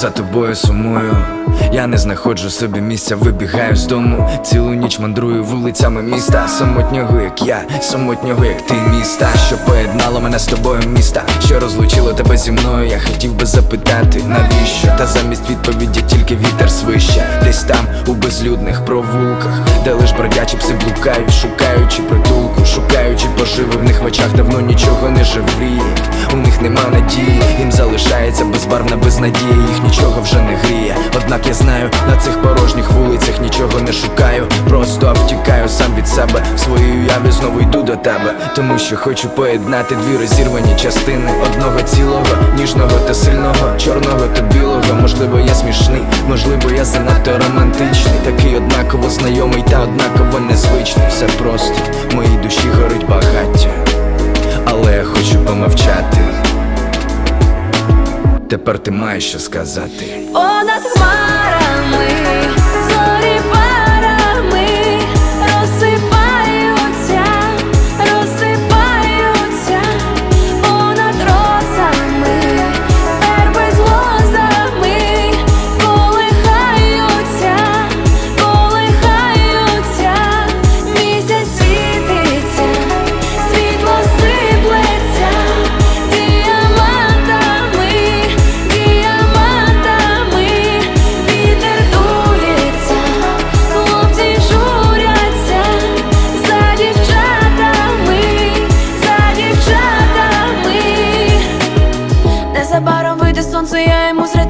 за тобою сумую. Я не знаходжу собі місця, вибігаю з дому. Цілу ніч мандрую вулицями міста. Самотнього, як я, самотнього, як ти міста, що поєднало мене з тобою міста, що розлучило тебе зі мною. Я хотів би запитати, навіщо? Та замість відповіді тільки вітер свище. Десь там, у безлюдних провулках, де лиш бродячі пси блукають, шукаючи притулку, шукаючи поживи в них в очах давно нічого не живріє. У них нема надії, їм залишається безбарвна безнадія, їх нічого вже не гріє. Однак я знаю, на цих порожніх вулицях нічого не шукаю. Просто втікаю сам від себе. В своїй уяві знову йду до тебе. Тому що хочу поєднати дві розірвані частини одного цілого, ніжного та сильного, чорного та білого. Можливо, я смішний, можливо, я занадто романтичний. Такий однаково знайомий та однаково незвичний. Все просто Тепер ти маєш що сказати. Понад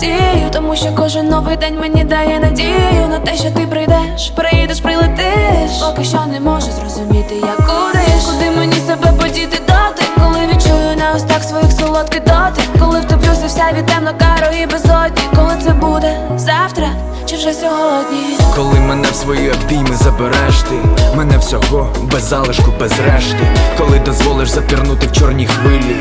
я тому що кожен новий день мені дає надію на те, що ти прийдеш, приїдеш, прилетиш. Поки що не можу зрозуміти, як куди Куди мені себе подіти доти, коли відчую на устах своїх солодкий дотик, коли втоплюся вся від темно кару і безодні, коли це буде завтра чи вже сьогодні. Коли мене в свої обійми забереш ти Мене всього без залишку, без решти Коли дозволиш запірнути в чорній хвилі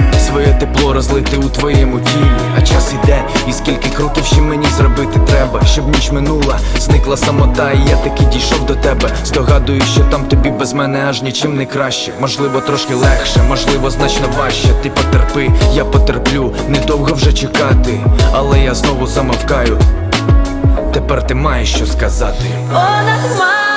тепло розлити у твоєму тілі. А час іде, і скільки кроків ще мені зробити треба Щоб ніч минула, зникла самота, і я таки дійшов до тебе. Здогадую, що там тобі без мене аж нічим не краще. Можливо, трошки легше, можливо, значно важче. Ти потерпи, я потерплю, недовго вже чекати. Але я знову замовкаю. Тепер ти маєш що сказати. Понад